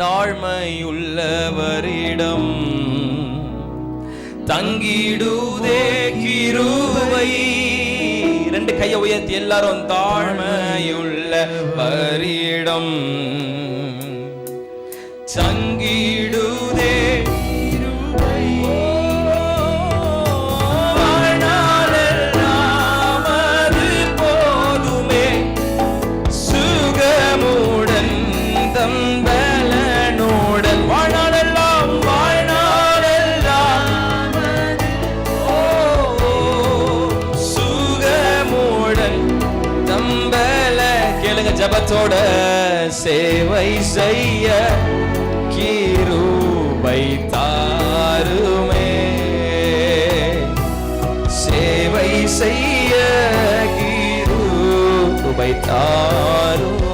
தாழ்மையுள்ளவரிடம் தங்கிடுதே கிருவை ரெண்டு கையை உயர்த்தி எல்லாரும் தாழ்மையுள்ள வரிடம் தங்கிடுதே தம்பல கேளுங்க ஜபத்தோட சேவை செய்ய கீரூபை தாருமே. சேவை செய்ய கீரூபை தாருமே.